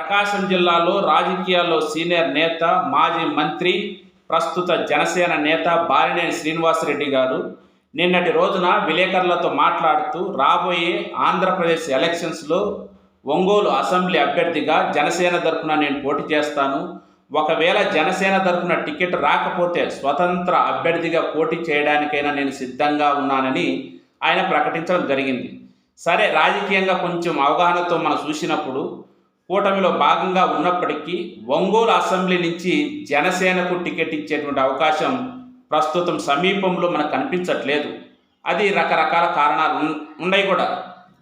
ప్రకాశం జిల్లాలో రాజకీయాల్లో సీనియర్ నేత మాజీ మంత్రి ప్రస్తుత జనసేన నేత బాలినేని శ్రీనివాసరెడ్డి గారు నిన్నటి రోజున విలేకరులతో మాట్లాడుతూ రాబోయే ఆంధ్రప్రదేశ్ ఎలక్షన్స్లో ఒంగోలు అసెంబ్లీ అభ్యర్థిగా జనసేన తరఫున నేను పోటీ చేస్తాను. ఒకవేళ జనసేన తరఫున టికెట్ రాకపోతే స్వతంత్ర అభ్యర్థిగా పోటీ చేయడానికైనా నేను సిద్ధంగా ఉన్నానని ఆయన ప్రకటించడం జరిగింది. సరే రాజకీయంగా కొంచెం అవగాహనతో మనం చూసినప్పుడు కూటమిలో భాగంగా ఉన్నప్పటికీ ఒంగోలు అసెంబ్లీ నుంచి జనసేనకు టికెట్ ఇచ్చేటువంటి అవకాశం ప్రస్తుతం సమీపంలో మనకు కనిపించట్లేదు. అది రకరకాల కారణాలు ఉన్నాయి కూడా.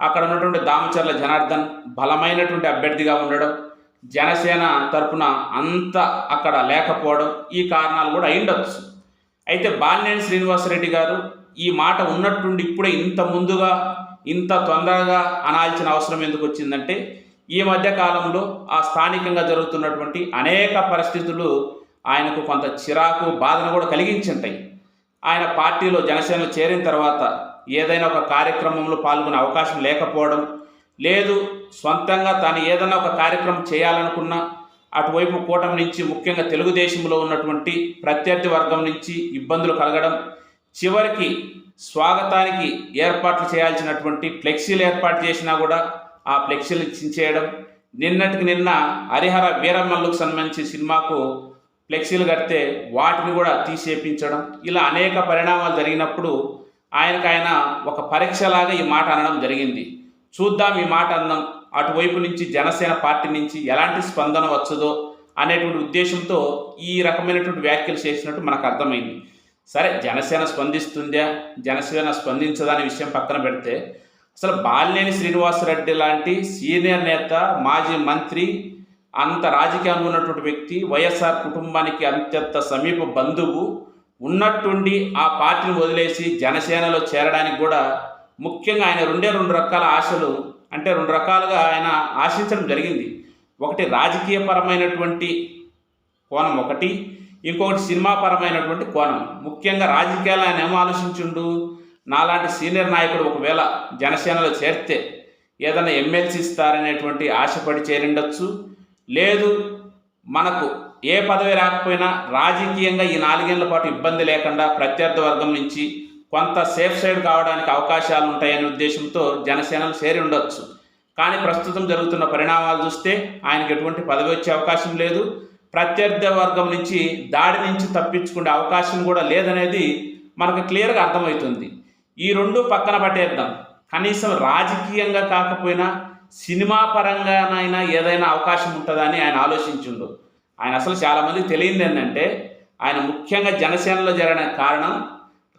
అక్కడ ఉన్నటువంటి దామచర్ల జనార్దన్ బలమైనటువంటి అభ్యర్థిగా ఉండడం జనసేన తరపున అంత అక్కడ లేకపోవడం ఈ కారణాలు కూడా అయిండొచ్చు అయితే బాలినేని శ్రీనివాసరెడ్డి గారు ఈ మాట ఉన్నట్టుండి ఇప్పుడే ఇంత ముందుగా ఇంత తొందరగా అనాల్సిన అవసరం ఎందుకు వచ్చిందంటే ఈ మధ్య కాలంలో ఆ స్థానికంగా జరుగుతున్నటువంటి అనేక పరిస్థితులు ఆయనకు కొంత చిరాకు బాధను కూడా కలిగించుంటాయి. ఆయన పార్టీలో జనసేనలో చేరిన తర్వాత ఏదైనా ఒక కార్యక్రమంలో పాల్గొనే అవకాశం లేకపోవడం లేదు సొంతంగా తాను ఏదైనా ఒక కార్యక్రమం చేయాలనుకున్నా అటువైపు కూటమి నుంచి ముఖ్యంగా తెలుగుదేశంలో ఉన్నటువంటి ప్రత్యర్థి వర్గం నుంచి ఇబ్బందులు కలగడం చివరికి స్వాగతానికి ఏర్పాట్లు చేయాల్సినటువంటి ఫ్లెక్సీలు ఏర్పాటు చేసినా కూడా ఆ ఫ్లెక్సీలు చించేయడం. నిన్నటికి నిన్న హరిహర వీరమల్లుకు సంబంధించి సినిమాకు ఫ్లెక్సీలు కడితే వాటిని కూడా తీసేపించడం. ఇలా అనేక పరిణామాలు జరిగినప్పుడు ఆయనకు ఆయన ఒక పరీక్షలాగా ఈ మాట అనడం జరిగింది. చూద్దాం ఈ మాట అందాం అటువైపు నుంచి జనసేన పార్టీ నుంచి ఎలాంటి స్పందన వచ్చదో అనేటువంటి ఉద్దేశంతో ఈ రకమైనటువంటి వ్యాఖ్యలు చేసినట్టు మనకు అర్థమైంది. సరే జనసేన స్పందిస్తుందా? జనసేన స్పందించదా అనే విషయం పక్కన పెడితే అసలు బాలినేని శ్రీనివాసరెడ్డి లాంటి సీనియర్ నేత మాజీ మంత్రి అంత రాజకీయంగా ఉన్నటువంటి వ్యక్తి వైఎస్ఆర్ కుటుంబానికి అత్యంత సమీప బంధువు ఉన్నట్టుండి ఆ పార్టీని వదిలేసి జనసేనలో చేరడానికి కూడా ముఖ్యంగా ఆయన రెండే రెండు రకాల ఆశలు అంటే రెండు రకాలుగా ఆయన ఆశించడం జరిగింది. ఒకటి రాజకీయపరమైనటువంటి కోణం ఒకటి ఇంకొకటి సినిమాపరమైనటువంటి కోణం. ముఖ్యంగా రాజకీయాలు ఆయన ఏమో ఆలోచించుండు? నాలాంటి సీనియర్ నాయకుడు ఒకవేళ జనసేనలో చేరితే ఏదైనా ఎమ్మెల్సీ ఇస్తారనేటువంటి ఆశపడి చేరిండొచ్చు. లేదు మనకు ఏ పదవి రాకపోయినా రాజకీయంగా ఈ నాలుగేళ్ళ పాటు ఇబ్బంది లేకుండా ప్రత్యర్థి వర్గం నుంచి కొంత సేఫ్ సైడ్ కావడానికి అవకాశాలు ఉంటాయనే ఉద్దేశంతో జనసేనలు చేరి ఉండొచ్చు. కానీ ప్రస్తుతం జరుగుతున్న పరిణామాలు చూస్తే ఆయనకు ఎటువంటి పదవి వచ్చే అవకాశం లేదు. ప్రత్యర్థి వర్గం నుంచి దాడి నుంచి తప్పించుకునే అవకాశం కూడా లేదనేది మనకు క్లియర్గా అర్థమవుతుంది. ఈ రెండు పక్కన పట్టేద్దాం. కనీసం రాజకీయంగా కాకపోయినా సినిమా పరంగానైనా ఏదైనా అవకాశం ఉంటుందని ఆయన ఆలోచించుండు. ఆయన అసలు చాలామంది తెలియదు ఏంటంటే ఆయన ముఖ్యంగా జనసేనలో జరిగిన కారణం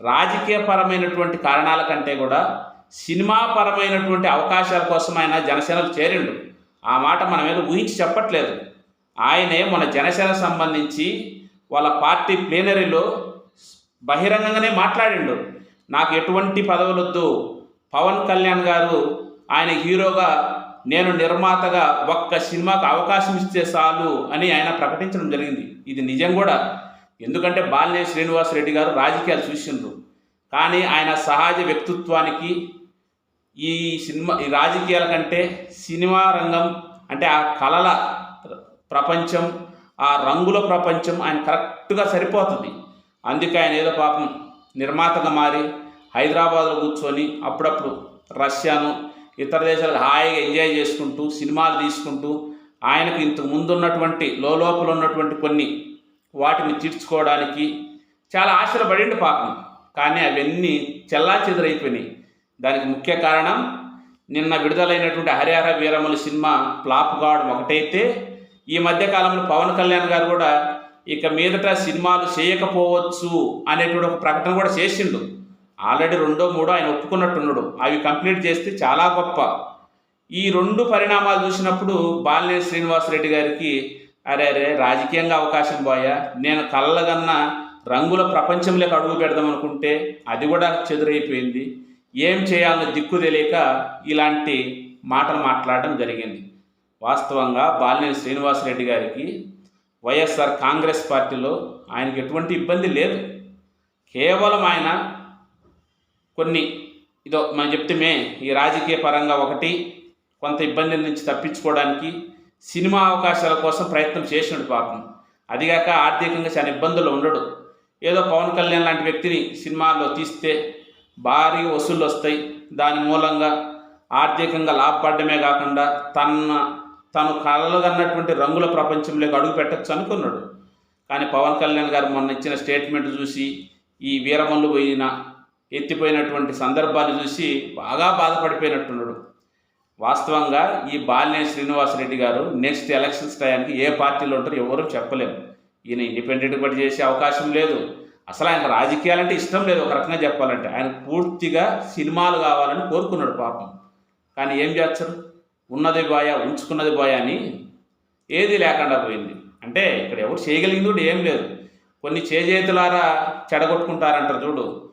రాజకీయపరమైనటువంటి కారణాల కంటే కూడా సినిమాపరమైనటువంటి అవకాశాల కోసం ఆయన జనసేనలు చేరిండు. ఆ మాట మనం ఏదో ఊహించి చెప్పట్లేదు. ఆయనే మన జనసేన సంబంధించి వాళ్ళ పార్టీ ప్లేనరీలో బహిరంగంగానే మాట్లాడిండు. నాకు ఎటువంటి పదవులొద్దు. పవన్ కళ్యాణ్ గారు ఆయన హీరోగా నేను నిర్మాతగా ఒక్క సినిమాకు అవకాశం ఇస్తే చాలు అని ఆయన ప్రకటించడం జరిగింది. ఇది నిజం కూడా. ఎందుకంటే బాలనే శ్రీనివాస్ రెడ్డి గారు రాజకీయాలు చూసిండ్రు. కానీ ఆయన సహజ వ్యక్తిత్వానికి ఈ సినిమా ఈ రాజకీయాల కంటే సినిమా రంగం అంటే ఆ కళల ప్రపంచం ఆ రంగుల ప్రపంచం ఆయన కరెక్ట్గా సరిపోతుంది. అందుకే ఆయన ఏదో పాపం నిర్మాతగా మారి హైదరాబాద్లో కూర్చొని అప్పుడప్పుడు రష్యాను ఇతర దేశాలకు హాయిగా ఎంజాయ్ చేసుకుంటూ సినిమాలు తీసుకుంటూ ఆయనకు ఇంతకు ముందు ఉన్నటువంటి లోపల ఉన్నటువంటి కొన్ని వాటిని తీర్చుకోవడానికి చాలా ఆశలు పాపం. కానీ అవన్నీ చెల్లా చెదరైపోయినాయి దానికి ముఖ్య కారణం నిన్న విడుదలైనటువంటి హరిహర వీరముల సినిమా ఫ్లాప్ కావడం ఒకటైతే ఈ మధ్యకాలంలో పవన్ కళ్యాణ్ గారు కూడా ఇక మీదట సినిమాలు చేయకపోవచ్చు అనేటువంటి ఒక ప్రకటన కూడా చేసిండు. ఆల్రెడీ రెండో మూడో ఆయన ఒప్పుకున్నట్టున్నాడు. అవి కంప్లీట్ చేస్తే చాలా గొప్ప. ఈ రెండు పరిణామాలు చూసినప్పుడు బాలినేని శ్రీనివాసరెడ్డి గారికి అరే అరే రాజకీయంగా అవకాశం పోయా నేను కళ్ళగన్న రంగుల ప్రపంచంలోకి అడుగు పెడదాం అనుకుంటే అది కూడా చెదురైపోయింది. ఏం చేయాలో దిక్కు తెలియక ఇలాంటి మాటలు మాట్లాడడం జరిగింది. వాస్తవంగా బాలినేని శ్రీనివాసరెడ్డి గారికి వైఎస్ఆర్ కాంగ్రెస్ పార్టీలో ఆయనకి ఎటువంటి ఇబ్బంది లేదు. కేవలం ఆయన కొన్ని ఇదో మనం చెప్తే ఈ రాజకీయ పరంగా ఒకటి కొంత ఇబ్బంది నుంచి తప్పించుకోవడానికి సినిమా అవకాశాల కోసం ప్రయత్నం చేసినాడు పాపం. అదిగాక ఆర్థికంగా చాలా ఇబ్బందులు ఉండడు. ఏదో పవన్ కళ్యాణ్ లాంటి వ్యక్తిని సినిమాల్లో తీస్తే భారీ వసూళ్ళు వస్తాయి. దాని మూలంగా ఆర్థికంగా లాభపడమే కాకుండా తన తను కళలు కన్నటువంటి రంగుల ప్రపంచంలోకి అడుగు పెట్టచ్చు అనుకున్నాడు. కానీ పవన్ కళ్యాణ్ గారు మొన్న ఇచ్చిన స్టేట్మెంట్ చూసి ఈ వీరమల్లు పోయిన ఎత్తిపోయినటువంటి సందర్భాన్ని చూసి బాగా బాధపడిపోయినట్టున్నాడు. వాస్తవంగా ఈ బాలినే శ్రీనివాసరెడ్డి గారు నెక్స్ట్ ఎలక్షన్స్ టయానికి ఏ పార్టీలో ఉంటారో ఎవరూ చెప్పలేము. ఈయన ఇండిపెండెంట్ పడి చేసే అవకాశం లేదు. అసలు ఆయన రాజకీయాలంటే ఇష్టం లేదు. ఒక రకంగా చెప్పాలంటే ఆయన పూర్తిగా సినిమాలు కావాలని కోరుకున్నాడు పాపం. కానీ ఏం చేస్తారు? ఉన్నది బాయా ఉంచుకున్నది బాయా అని ఏది లేకుండా పోయింది. అంటే ఇక్కడ ఎవరు చేయగలిగింది ఏం లేదు. కొన్ని చేజేతులారా చెడగొట్టుకుంటారంటారు చూడు.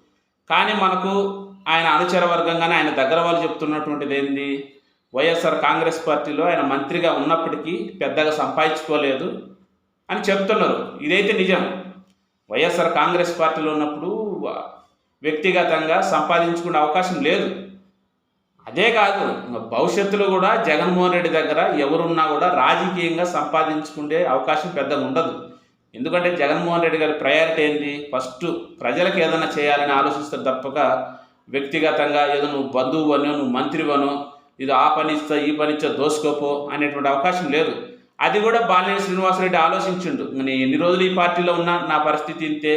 కానీ మనకు ఆయన అనుచర వర్గంగానే ఆయన దగ్గర వాళ్ళు చెప్తున్నటువంటిది ఏంది? వైఎస్ఆర్ కాంగ్రెస్ పార్టీలో ఆయన మంత్రిగా ఉన్నప్పటికీ పెద్దగా సంపాదించుకోలేదు అని చెప్తున్నారు. ఇదైతే నిజం. వైఎస్ఆర్ కాంగ్రెస్ పార్టీలో ఉన్నప్పుడు వ్యక్తిగతంగా సంపాదించుకునే అవకాశం లేదు. అదే కాదు భవిష్యత్తులో కూడా జగన్మోహన్ రెడ్డి దగ్గర ఎవరున్నా కూడా రాజకీయంగా సంపాదించుకునే అవకాశం పెద్దగా ఉండదు. ఎందుకంటే జగన్మోహన్ రెడ్డి గారి ప్రయారిటీ ఏంటి? ఫస్ట్ ప్రజలకు ఏదైనా చేయాలని ఆలోచిస్తే తప్పక వ్యక్తిగతంగా ఏదో నువ్వు బంధువు అనో నువ్వు మంత్రివనో ఇది ఆ పని ఇస్తా ఈ పని ఇచ్చా దోసుకోపో అనేటువంటి అవకాశం లేదు. అది కూడా బాలినేని శ్రీనివాసరెడ్డి ఆలోచించిండు. నేను ఎన్ని రోజులు ఈ పార్టీలో ఉన్నా నా పరిస్థితి ఇంతే.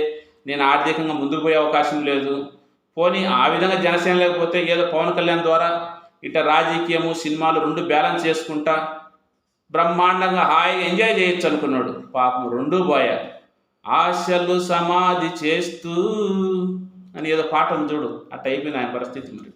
నేను ఆర్థికంగా ముందుకు పోయే అవకాశం లేదు. పోనీ ఆ విధంగా జనసేన లేకపోతే ఏదో పవన్ కళ్యాణ్ ద్వారా ఇట రాజకీయము సినిమాలు రెండు బ్యాలెన్స్ చేసుకుంటా బ్రహ్మాండంగా హాయిగా ఎంజాయ్ చేయొచ్చు అనుకున్నాడు. పాపం రెండు పోయా. ఆశలు సమాధి చేస్తూ అని ఏదో పాఠం చూడు. అట్ట అయిపోయింది ఆయన పరిస్థితి మరి.